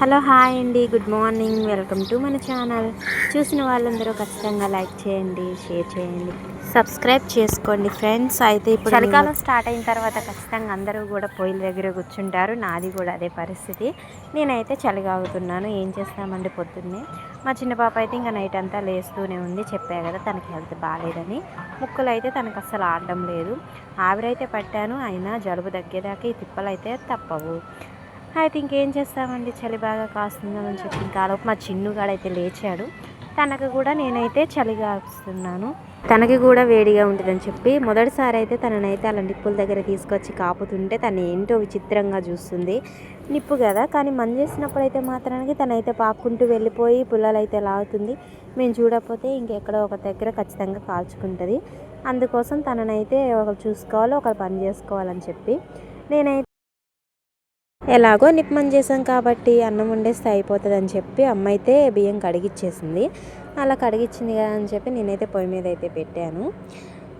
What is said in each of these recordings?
Hello hi అండి. Good morning. Welcome to మన channel. చూసిన వాళ్ళందరూ ఖచ్చితంగా లైక్ చేయండి షేర్ చేయండి. సబ్స్క్రైబ్ చేసుకోండి ఫ్రెండ్స్. అయితే ఇప్పుడు చలికాలం స్టార్ట్ అయిన తర్వాత ఖచ్చితంగా అందరూ కూడా పొయ్యిల దగ్గర కూర్చుంటారు. నాది కూడా అదే పరిస్థితి. నేనైతే చలిగాగుతున్నాను. ఏం చేస్తామండి పొద్దున్నే? మా చిన్న పాప అయితే ఇంకా నైట్ అంతా లేస్తూనే ఉంది. చెప్పా కదా తనకి హెల్త్ బాగాలేదని ముక్కలు అయితే తనకు అస్సలు ఆడడం లేదు. ఆవిరైతే పట్టాను. అయినా జలుబు తగ్గేదాకా ఈ తిప్పలు అయితే తప్పవు. అయితే ఇంకేం చేస్తామండి? చలి బాగా కాస్తుందని చెప్పి ఇంకా ఆలోపు మా చిన్నుగాడైతే లేచాడు. తనకు కూడా నేనైతే చలి కాస్తున్నాను. తనకి కూడా వేడిగా ఉంటుందని చెప్పి మొదటిసారి అయితే తననైతే అలా నిప్పుల దగ్గర తీసుకొచ్చి కాపుతుంటే తను ఏంటో విచిత్రంగా చూస్తుంది. నిప్పు కదా కానీ మన చేసినప్పుడు అయితే మాత్రానికి తనైతే పాక్కుంటూ వెళ్ళిపోయి పుల్లలు అయితే లాగుతుంది. మేము చూడకపోతే ఇంకెక్కడో ఒక దగ్గర ఖచ్చితంగా కాల్చుకుంటుంది. అందుకోసం తననైతే ఒకరు చూసుకోవాలి ఒకరు పని చేసుకోవాలని చెప్పి నేనైతే ఎలాగో నిప్మం చేసాం కాబట్టి అన్నం వండేస్తే అయిపోతుంది అని చెప్పి అమ్మ అయితే బియ్యం కడిగిచ్చేసింది. అలా కడిగిచ్చింది కదా అని చెప్పి నేనైతే పొయ్యి మీద అయితే పెట్టాను.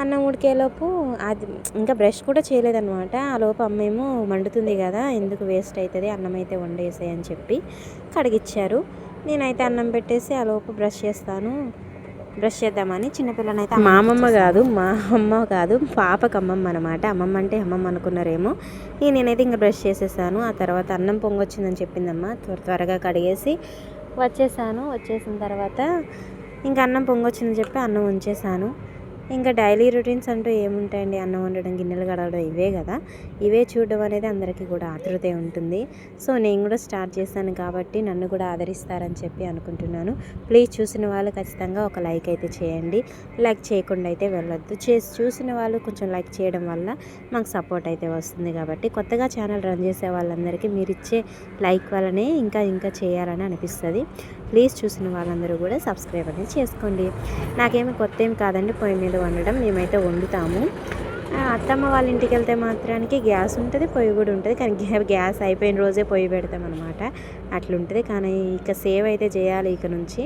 అన్నం ఉడికేలోపు అది ఇంకా బ్రష్ కూడా చేయలేదనమాట ఆ లోపు అమ్మేమో మండుతుంది కదా ఎందుకు వేస్ట్ అవుతుంది అన్నం అయితే వండేసాయి అని చెప్పి కడిగిచ్చారు. నేనైతే అన్నం పెట్టేసి ఆ లోపు బ్రష్ చేస్తాను. బ్రష్ చేద్దామని చిన్నపిల్లని అయితే మా అమ్మమ్మ కాదు మా అమ్మ కాదు పాపకు అమ్మమ్మ అనమాట అమ్మమ్మ అంటే అమ్మమ్మ అనుకున్నారేమో. ఈ నేనైతే ఇంకా బ్రష్ చేసేసాను. ఆ తర్వాత అన్నం పొంగొచ్చిందని చెప్పిందమ్మ. త్వర త్వరగా కడిగేసి వచ్చేసాను. వచ్చేసిన తర్వాత ఇంకా అన్నం పొంగొచ్చిందని చెప్పి అన్నం ఉంచేసాను. ఇంకా డైలీ రొటీన్స్ అంటూ ఏముంటాయండి? అన్నం వండడం గిన్నెలు కడగడం ఇవే కదా? ఇవే చూడడం అనేది అందరికీ కూడా ఆతృతే ఉంటుంది. సో నేను కూడా స్టార్ట్ చేశాను కాబట్టి నన్ను కూడా ఆదరిస్తారని చెప్పి అనుకుంటున్నాను. ప్లీజ్ చూసిన వాళ్ళు ఖచ్చితంగా ఒక లైక్ అయితే చేయండి. లైక్ చేయకుండా అయితే వెళ్ళొద్దు. చేసి చూసిన వాళ్ళు కొంచెం లైక్ చేయడం వల్ల మాకు సపోర్ట్ అయితే వస్తుంది కాబట్టి కొత్తగా ఛానల్ రన్ చేసే వాళ్ళందరికీ మీరు ఇచ్చే లైక్ వల్లనే ఇంకా ఇంకా చేయాలని అనిపిస్తుంది. ప్లీజ్ చూసిన వాళ్ళందరూ కూడా సబ్స్క్రైబ్ అనేది చేసుకోండి. నాకేమి కొత్త ఏం కాదండి పొయ్యి మీద వండడం మేమైతే వండుతాము. అత్తమ్మ వాళ్ళ ఇంటికి వెళ్తే మాత్రానికి గ్యాస్ ఉంటుంది పొయ్యి కూడా ఉంటుంది కానీ గ్యాస్ అయిపోయిన రోజే పొయ్యి పెడతాం అనమాట అట్లుంటుంది కానీ ఇక సేవ్ అయితే చేయాలి ఇక నుంచి.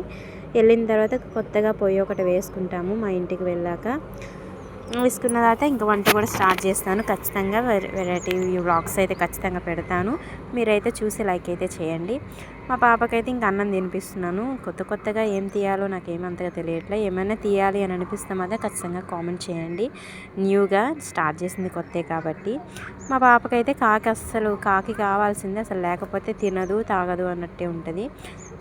వెళ్ళిన తర్వాత కొత్తగా పొయ్యి ఒకటి వేసుకుంటాము మా ఇంటికి వెళ్ళాక. వేసుకున్న తర్వాత ఇంకా వంట కూడా స్టార్ట్ చేస్తాను. ఖచ్చితంగా వెరైటీ వ్లాగ్స్ అయితే ఖచ్చితంగా పెడతాను. మీరైతే చూసి లైక్ అయితే చేయండి. మా పాపకైతే ఇంకా అన్నం తినిపిస్తున్నాను. కొత్త కొత్తగా ఏం తీయాలో నాకు ఏమంతగా తెలియట్లే. ఏమైనా తీయాలి అని అనిపిస్తే మాత్రం ఖచ్చితంగా కామెంట్ చేయండి. న్యూగా స్టార్ట్ చేసింది కొత్తే కాబట్టి. మా పాపకైతే కాకి అస్సలు కాకి కావాల్సిందే. అసలు లేకపోతే తినదు తాగదు అన్నట్టే ఉంటుంది.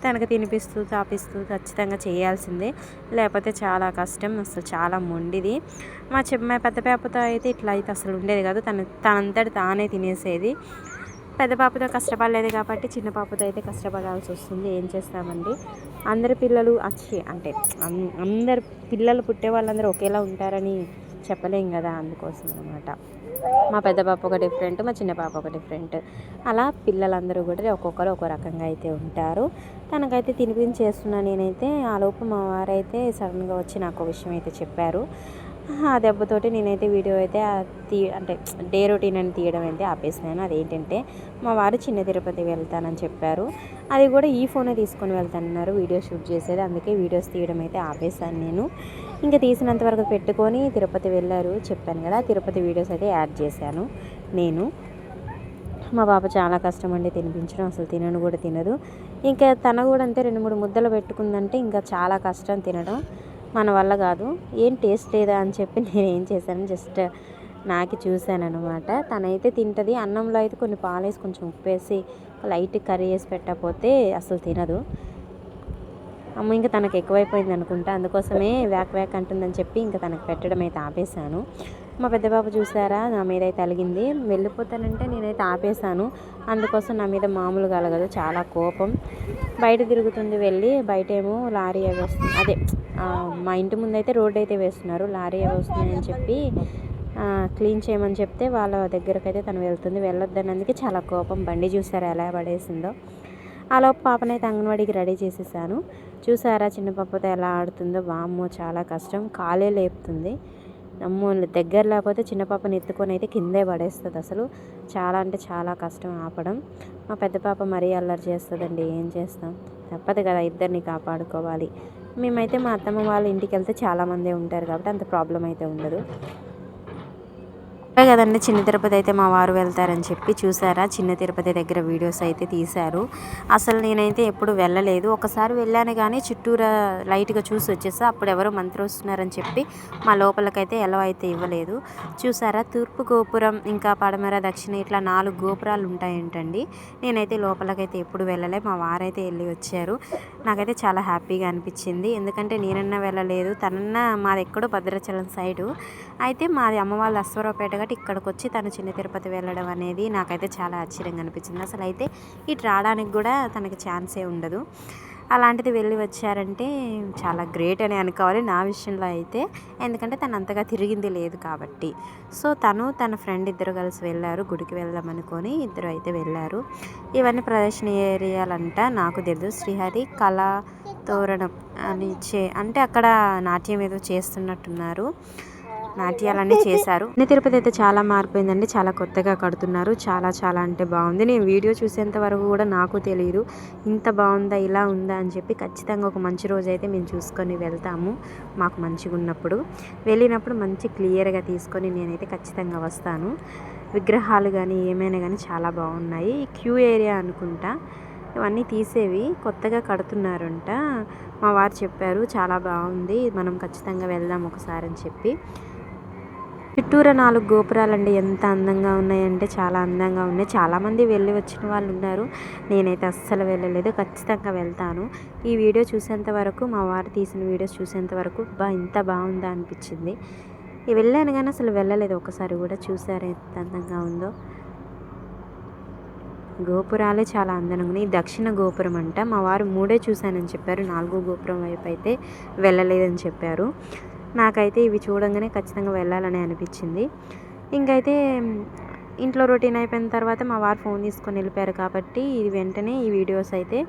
తనకు తినిపిస్తూ తాపిస్తూ ఖచ్చితంగా చేయాల్సిందే. లేకపోతే చాలా కష్టం అసలు చాలా మొండిది. మా చెమ్మ పెద్ద పాపతో అయితే ఇట్లా అయితే అసలు ఉండేది కాదు. తను తనంతటి తానే తినేసేది. పెద్ద పాపతో కష్టపడలేదు కాబట్టి చిన్న పాపతో అయితే కష్టపడాల్సి వస్తుంది. ఏం చేస్తామండి? అందరి పిల్లలు వచ్చి అంటే అందరు పిల్లలు పుట్టే వాళ్ళందరూ ఒకేలా ఉంటారని చెప్పలేం కదా అందుకోసం అనమాట మా పెద్ద పాప ఒక డిఫరెంట్ మా చిన్న పాప ఒక డిఫరెంట్ అలా పిల్లలందరూ కూడా ఒక్కొక్కరు ఒక్కో రకంగా అయితే ఉంటారు. తనకైతే తినిపించేస్తున్నా నేనైతే ఆ లోపు మా వారైతే సడన్గా వచ్చి నాకు విషయం అయితే చెప్పారు. ఆ దెబ్బతోటి నేనైతే వీడియో అయితే తీ అంటే డే రొటీన్ అని తీయడం అయితే ఆపేసినాను. అదేంటంటే మా వారు చిన్న తిరుపతి వెళ్తానని చెప్పారు. అది కూడా ఈ ఫోనే తీసుకొని వెళ్తానన్నారు వీడియో షూట్ చేసేది. అందుకే వీడియోస్ తీయడం అయితే ఆపేసాను నేను. ఇంకా తీసినంత వరకు పెట్టుకొని తిరుపతి వెళ్ళారు. చెప్పాను కదా తిరుపతి వీడియోస్ అయితే యాడ్ చేశాను. నేను మా పాప చాలా కష్టం అండి తినిపించడం అసలు తినను కూడా తినదు. ఇంకా తన కూడా అంతే రెండు మూడు ముద్దలు పెట్టుకుందంటే ఇంకా చాలా కష్టం తినడం. మన వల్ల కాదు. ఏం టేస్ట్ లేదా అని చెప్పి నేను ఏం చేశాను జస్ట్ నాకు చూశానమాట అనమాట తనైతే తింటుంది అన్నంలో అయితే కొన్ని పాలేసి కొంచెం ఉప్పేసి లైట్ కర్రీ వేసి పెట్టకపోతే అసలు తినదు. అమ్మ ఇంకా తనకు ఎక్కువైపోయింది అనుకుంటా. అందుకోసమే వ్యాక్ వ్యాక్ అంటుందని చెప్పి ఇంకా తనకు పెట్టడం అయితే ఆపేశాను. మా పెద్ద బాబు చూసారా? నా మీద అయితే అలిగింది. వెళ్ళిపోతానంటే నేనైతే ఆపేశాను. అందుకోసం నా మీద మామూలు కలగదు చాలా కోపం. బయట తిరుగుతుంది వెళ్ళి బయట ఏమో లారీ అవి వస్తుంది అదే మా ఇంటి ముందు అయితే రోడ్ అయితే వేస్తున్నారు. లారీ అవి వస్తున్నాయని చెప్పి క్లీన్ చేయమని చెప్తే వాళ్ళ దగ్గరకైతే తను వెళ్తుంది. వెళ్ళొద్దన్నందుకే చాలా కోపం. బండి చూసారా ఎలా పడేసిందో? అలా పాపనైతే అంగన్వాడికి రెడీ చేసేసాను. చూసారా చిన్న పాపతో ఎలా ఆడుతుందో? వామ్మో చాలా కష్టం. కాలే లేపుతుంది. అమ్మో దగ్గర లేకపోతే చిన్న పాపని ఎత్తుకొని అయితే కిందే పడేస్తుంది అసలు. చాలా అంటే చాలా కష్టం ఆపడం. మా పెద్ద పాప మరీ అల్లరి చేస్తుందండి. ఏం చేస్తాం? తప్పదు కదా ఇద్దరిని కాపాడుకోవాలి. మేమైతే మా అత్తమ్మ వాళ్ళ ఇంటికి వెళ్తే చాలామందే ఉంటారు కాబట్టి అంత ప్రాబ్లం అయితే ఉండదు. కదండి. చిన్న తిరుపతి అయితే మా వారు వెళ్తారని చెప్పి చూసారా? చిన్న తిరుపతి దగ్గర వీడియోస్ అయితే తీశారు. అసలు నేనైతే ఎప్పుడు వెళ్ళలేదు. ఒకసారి వెళ్ళాను కానీ చుట్టూరా లైట్గా చూసి వచ్చేసా. అప్పుడు ఎవరో మంత్రి వస్తున్నారని చెప్పి మా లోపలకైతే ఎలా అయితే ఇవ్వలేదు. చూసారా? తూర్పు గోపురం ఇంకా పడమర దక్షిణ ఇట్లా నాలుగు గోపురాలు ఉంటాయంటండి. నేనైతే లోపలకైతే ఎప్పుడు వెళ్ళలే. మా వారైతే వెళ్ళి వచ్చారు. నాకైతే చాలా హ్యాపీగా అనిపించింది. ఎందుకంటే నేనన్నా వెళ్ళలేదు. తనన్నా మాది ఎక్కడో భద్రాచలం సైడు. అయితే మాది అమ్మ వాళ్ళ అశ్వరావుపేట కాబట్టి ఇక్కడికి వచ్చి తను చిన్న తిరుపతి వెళ్ళడం అనేది నాకైతే చాలా ఆశ్చర్యంగా అనిపించింది. అసలు అయితే ఇటు రావడానికి కూడా తనకి ఛాన్సే ఉండదు. అలాంటిది వెళ్ళి వచ్చారంటే చాలా గ్రేట్ అని అనుకోవాలి నా విషయంలో అయితే. ఎందుకంటే తను అంతగా తిరిగింది లేదు కాబట్టి. సో తను తన ఫ్రెండ్ ఇద్దరు కలిసి వెళ్ళారు గుడికి వెళ్దాం అనుకొని ఇద్దరు అయితే వెళ్ళారు. ఇవన్నీ ప్రదర్శన ఏరియాలంట నాకు తెలియదు శ్రీహరి కళా తోరణం అని చే అంటే అక్కడ నాట్యం ఏదో చేస్తున్నట్టున్నారు. నాట్యాలన్నీ చేశారు. నేను తిరుపతి అయితే చాలా మారిపోయిందండి. చాలా కొత్తగా కడుతున్నారు. చాలా చాలా అంటే బాగుంది. నేను వీడియో చూసేంత వరకు కూడా నాకు తెలియదు ఇంత బాగుందా ఇలా ఉందా అని చెప్పి ఖచ్చితంగా ఒక మంచి రోజు అయితే మేము చూసుకొని వెళ్తాము. మాకు మంచిగా ఉన్నప్పుడు. వెళ్ళినప్పుడు మంచి క్లియర్గా తీసుకొని నేనైతే ఖచ్చితంగా వస్తాను. విగ్రహాలు కానీ ఏమైనా కానీ చాలా బాగున్నాయి. క్యూ ఏరియా అనుకుంటా. ఇవన్నీ తీసేవి. కొత్తగా కడుతున్నారంట. మా వారు చెప్పారు చాలా బాగుంది. మనం ఖచ్చితంగా వెళ్దాం ఒకసారి అని చెప్పి. చుట్టూరా నాలుగు గోపురాలండి. ఎంత అందంగా ఉన్నాయంటే చాలా అందంగా ఉన్నాయి. చాలామంది వెళ్ళి వచ్చిన వాళ్ళు ఉన్నారు. నేనైతే అస్సలు వెళ్ళలేదు. ఖచ్చితంగా వెళ్తాను. ఈ వీడియో చూసేంత వరకు మా వారు తీసిన వీడియోస్ చూసేంత వరకు బా ఇంత బాగుందా అనిపించింది. వెళ్ళాను కానీ అసలు వెళ్ళలేదు. ఒకసారి కూడా చూసారు ఎంత అందంగా ఉందో. గోపురాలే చాలా అందంగా ఉన్నాయి. దక్షిణ గోపురం అంట. మా వారు మూడే చూశానని చెప్పారు. నాలుగో గోపురం వైపు అయితే వెళ్ళలేదని చెప్పారు. నాకైతే ఇవి చూడంగానే ఖచ్చితంగా వెళ్ళాలని అనిపించింది. ఇంకైతే ఇంట్లో రొటీన్ అయిపోయిన తర్వాత మా వారు ఫోన్ తీసుకొని వెళ్ళిపోయారు కాబట్టి ఇది వెంటనే ఈ వీడియోస్ అయితే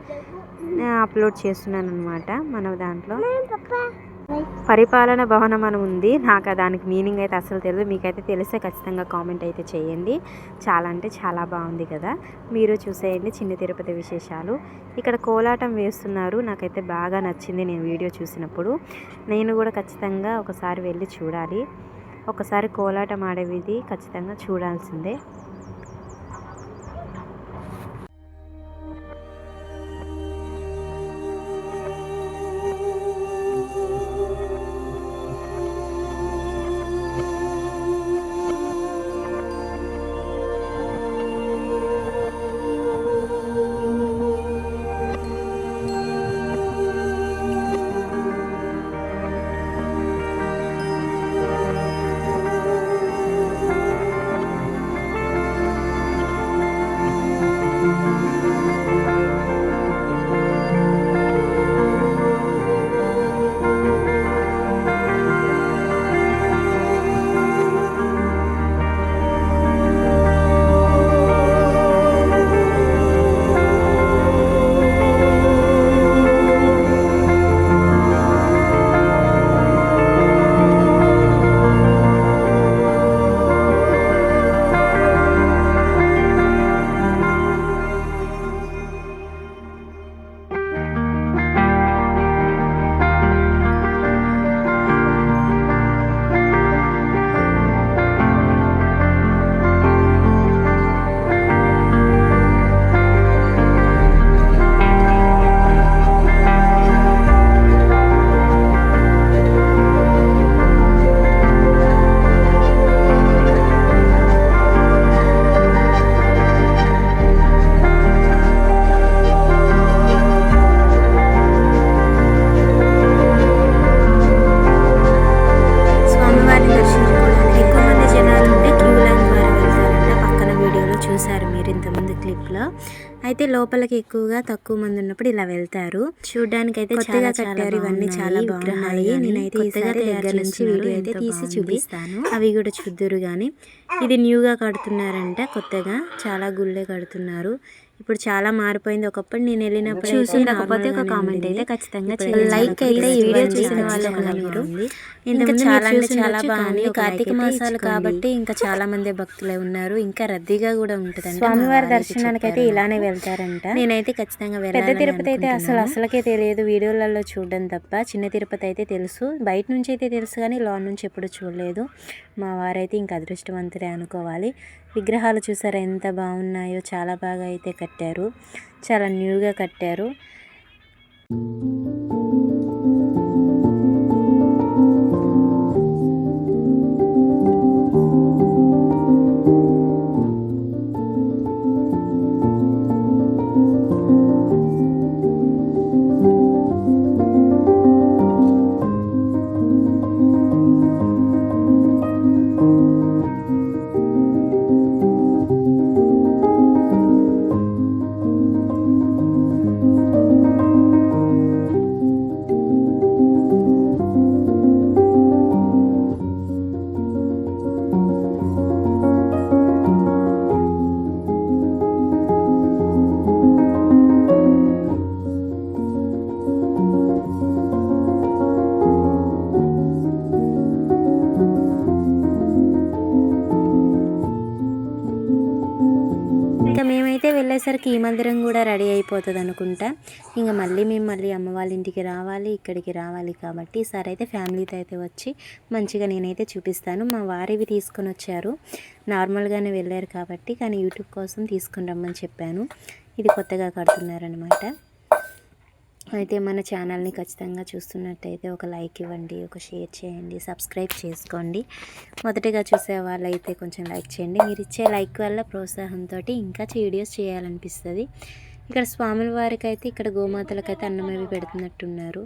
అప్లోడ్ చేస్తున్నాను అనమాట మన దాంట్లో. పరిపాలన భవనం అని ఉంది. నాకు దానికి మీనింగ్ అయితే అసలు తెలియదు మీకైతే తెలిస్తే ఖచ్చితంగా కామెంట్ అయితే చేయండి. చాలా అంటే చాలా బాగుంది కదా. మీరు చూసేయండి చిన్న తిరుపతి విశేషాలు. ఇక్కడ కోలాటం వేస్తున్నారు. నాకైతే బాగా నచ్చింది నేను వీడియో చూసినప్పుడు. నేను కూడా ఖచ్చితంగా ఒకసారి వెళ్ళి చూడాలి. ఒకసారి కోలాటం ఆడేది ఖచ్చితంగా చూడాల్సిందే. లోపలికి ఎక్కువగా తక్కువ మంది ఉన్నప్పుడు ఇలా వెళ్తారు. చూడడానికి అయితే కొత్తగా కట్టారు. ఇవన్నీ చాలా బాగున్నాయి. నేనైతే ఈసారి దగ్గర నుంచి వీడియో అయితే తీసి చూపిస్తాను అవి కూడా చూద్దురు కానీ ఇది న్యూగా కడుతున్నారంట కొత్తగా. చాలా గుళ్ళే కడుతున్నారు. ఇప్పుడు చాలా మారిపోయింది ఒకప్పుడు నేను వెళ్ళినప్పుడు చూసి ఒక ఉండేది. అయితే ఖచ్చితంగా. లైక్ అయితే ఈ వీడియో. చూసిన వాళ్ళు. ఇంకా చాలా అంటే చాలా బాగుంది కార్తీక మాసాలు. కాబట్టి ఇంకా చాలా మంది భక్తులే ఉన్నారు ఇంకా రద్దీగా కూడా ఉంటుంది స్వామివారి దర్శనానికి అయితే ఇలానే వెళ్తారంట నేనైతే ఖచ్చితంగా పెద్ద తిరుపతి అయితే అసలు. అసలుకే తెలియదు వీడియోలలో చూడడం తప్ప చిన్న తిరుపతి అయితే తెలుసు బయట నుంచి అయితే తెలుసు కానీ లోన్ నుంచి ఎప్పుడు చూడలేదు మా వారైతే ఇంకా అదృష్టవంతులే అనుకోవాలి విగ్రహాలు చూసారా? ఎంత బాగున్నాయో. చాలా బాగా అయితే కట్టారు. చాలా న్యూగా కట్టారు. వెళ్ళేసరికి ఈ మందిరం కూడా రెడీ అయిపోతుంది అనుకుంటా. ఇంకా మళ్ళీ మేము మళ్ళీ అమ్మ వాళ్ళ ఇంటికి రావాలి ఇక్కడికి రావాలి కాబట్టి ఈసారి అయితే ఫ్యామిలీతో అయితే వచ్చి మంచిగా నేనైతే చూపిస్తాను. మా వారివి తీసుకొని వచ్చారు. నార్మల్గానే వెళ్ళారు కాబట్టి కానీ యూట్యూబ్ కోసం తీసుకుని రమ్మని చెప్పాను. ఇది కొత్తగా కడుతున్నారనమాట అయితే మన ఛానల్ని ఖచ్చితంగా చూస్తున్నట్టయితే ఒక లైక్ ఇవ్వండి ఒక షేర్ చేయండి సబ్స్క్రైబ్ చేసుకోండి. మొదటగా చూసే వాళ్ళైతే కొంచెం లైక్ చేయండి. మీరు ఇచ్చే లైక్ వల్ల ప్రోత్సాహంతో ఇంకా వీడియోస్ చేయాలనిపిస్తుంది. ఇక్కడ స్వాముల వారికి అయితే ఇక్కడ గోమాతలకైతే అన్నం అవి పెడుతున్నట్టున్నారు.